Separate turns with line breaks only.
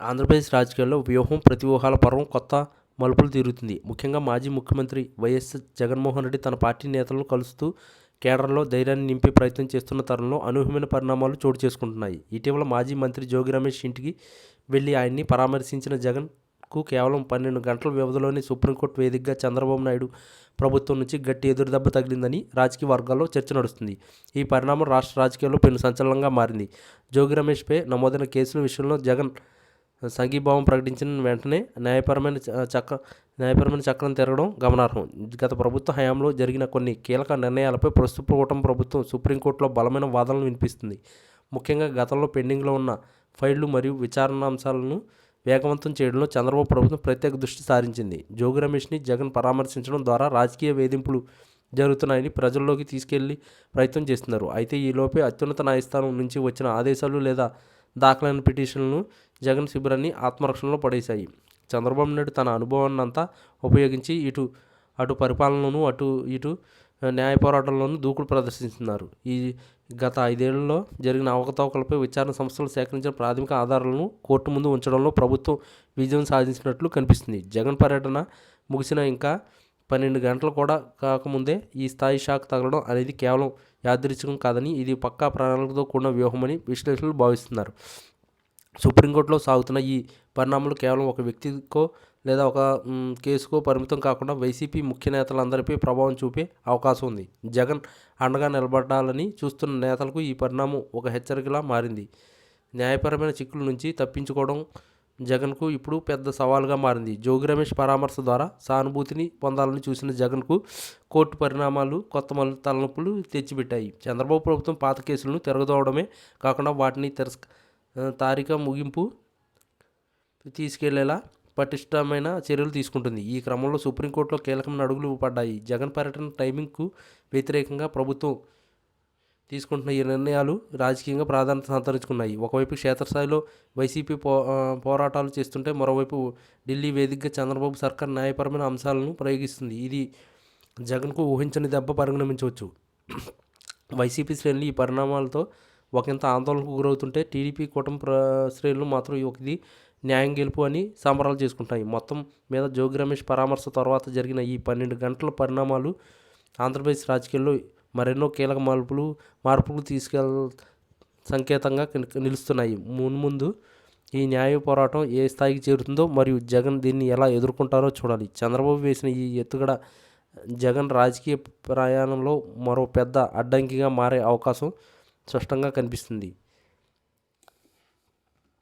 ఆంధ్రప్రదేశ్ రాజకీయాల్లో వ్యూహం ప్రతివ్యూహాల పర్వం కొత్త మలుపులు తిరుగుతుంది. ముఖ్యంగా మాజీ ముఖ్యమంత్రి వైఎస్ జగన్మోహన్ రెడ్డి తన పార్టీ నేతలను కలుస్తూ కేడర్లో ధైర్యాన్ని నింపే ప్రయత్నం చేస్తున్న తరుణంలో అనూహ్యమైన పరిణామాలు చోటు చేసుకుంటున్నాయి. ఇటీవల మాజీ మంత్రి జోగి రమేష్ ఇంటికి వెళ్ళి ఆయన్ని పరామర్శించిన జగన్కు కేవలం పన్నెండు గంటల వ్యవధిలోనే సుప్రీంకోర్టు వేదికగా చంద్రబాబు నాయుడు ప్రభుత్వం నుంచి గట్టి ఎదురుదెబ్బ తగిలిందని రాజకీయ వర్గాల్లో చర్చ నడుస్తుంది. ఈ పరిణామం రాష్ట్ర రాజకీయాల్లో పెను సంచలనంగా మారింది. జోగి రమేష్పై నమోదైన కేసుల విషయంలో జగన్ సంఘీభావం ప్రకటించిన వెంటనే న్యాయపరమైన చక్ర న్యాయపరమైన చక్రం తిరగడం గమనార్హం. గత ప్రభుత్వ హయాంలో జరిగిన కొన్ని కీలక నిర్ణయాలపై ప్రస్తుత కూటమి ప్రభుత్వం సుప్రీంకోర్టులో బలమైన వాదనలు వినిపిస్తుంది. ముఖ్యంగా గతంలో పెండింగ్లో ఉన్న ఫైళ్ళు మరియు విచారణ అంశాలను వేగవంతం చేయడంలో చంద్రబాబు ప్రభుత్వం ప్రత్యేక దృష్టి సారించింది. జోగి రమేష్ని జగన్ పరామర్శించడం ద్వారా రాజకీయ వేధింపులు జరుగుతున్నాయని ప్రజల్లోకి తీసుకెళ్ళి ప్రయత్నం చేస్తున్నారు. అయితే ఈ లోపే అత్యున్నత న్యాయస్థానం నుంచి వచ్చిన ఆదేశాలు లేదా దాఖలైన పిటిషన్లను జగన్ శిబిరాన్ని ఆత్మరక్షణలో పడేశాయి. చంద్రబాబు నాయుడు తన అనుభవాన్ని అంతా ఉపయోగించి ఇటు అటు పరిపాలనలోనూ అటు ఇటు న్యాయ పోరాటంలోనూ దూకుడు ప్రదర్శిస్తున్నారు ఈ గత ఐదేళ్ళలో జరిగిన అవకతవకలపై విచారణ సంస్థలు సేకరించిన ప్రాథమిక ఆధారాలను కోర్టు ముందు ఉంచడంలో ప్రభుత్వం విజయం సాధించినట్లు కనిపిస్తుంది. జగన్ పర్యటన ముగిసిన ఇంకా పన్నెండు గంటలు కూడా కాకముందే ఈ స్థాయి షాక్ తగలడం అనేది కేవలం యాదృచ్ఛికం కాదని ఇది పక్కా ప్రణాళికతో కూడిన వ్యూహమని విశ్లేషకులు భావిస్తున్నారు. సుప్రీంకోర్టులో సాగుతున్న ఈ పరిణామాలు కేవలం ఒక వ్యక్తికో లేదా ఒక కేసుకో పరిమితం కాకుండా వైసీపీ ముఖ్య నేతలందరిపై ప్రభావం చూపే అవకాశం ఉంది. జగన్ అండగా నిలబడాలని చూస్తున్న నేతలకు ఈ పరిణామం ఒక హెచ్చరికలా మారింది. న్యాయపరమైన చిక్కుల నుంచి తప్పించుకోవడం జగన్కు ఇప్పుడు పెద్ద సవాల్గా మారింది. జోగి రమేష్ పరామర్శ ద్వారా సానుభూతిని పొందాలని చూసిన జగన్కు కోర్టు పరిణామాలు కొత్త మలు తలనొప్పులు తెచ్చిపెట్టాయి. చంద్రబాబు ప్రభుత్వం పాత కేసులను తిరగదోవడమే కాకుండా వాటిని తిరస్క తారిక ముగింపు తీసుకెళ్ళేలా పటిష్టమైన చర్యలు తీసుకుంటుంది. ఈ క్రమంలో సుప్రీంకోర్టులో కీలకమైన అడుగులు పడ్డాయి. జగన్ పర్యటన టైమింగ్కు వ్యతిరేకంగా ప్రభుత్వం తీసుకుంటున్న ఈ నిర్ణయాలు రాజకీయంగా ప్రాధాన్యత సంతరించుకున్నాయి. ఒకవైపు క్షేత్రస్థాయిలో వైసీపీ పో పోరాటాలు చేస్తుంటే మరోవైపు ఢిల్లీ వేదికగా చంద్రబాబు సర్కార్ న్యాయపరమైన అంశాలను ప్రయోగిస్తుంది. ఇది జగన్కు ఊహించని దెబ్బ పరిగణించవచ్చు. వైసీపీ శ్రేణులు ఈ పరిణామాలతో ఒకంత ఆందోళనకు గురవుతుంటే టీడీపీ కూటమి ప్ర శ్రేణులు మాత్రం ఒక ఇది న్యాయం గెలుపు అని సంబరాలు చేసుకుంటాయి మొత్తం మీద జోగి రమేష్ పరామర్శ తర్వాత జరిగిన ఈ పన్నెండు గంటల పరిణామాలు ఆంధ్రప్రదేశ్ రాజకీయాల్లో మరెన్నో కీలక మార్పులు మార్పులు తీసుకెళ్ సంకేతంగా నిలుస్తున్నాయి. మున్ముందు ఈ న్యాయ పోరాటం ఏ స్థాయికి చేరుతుందో మరియు జగన్ దీన్ని ఎలా ఎదుర్కొంటారో చూడాలి. చంద్రబాబు వేసిన ఈ ఎత్తుగడ జగన్ రాజకీయ ప్రయాణంలో మరో పెద్ద అడ్డంకిగా మారే అవకాశం స్పష్టంగా కనిపిస్తుంది.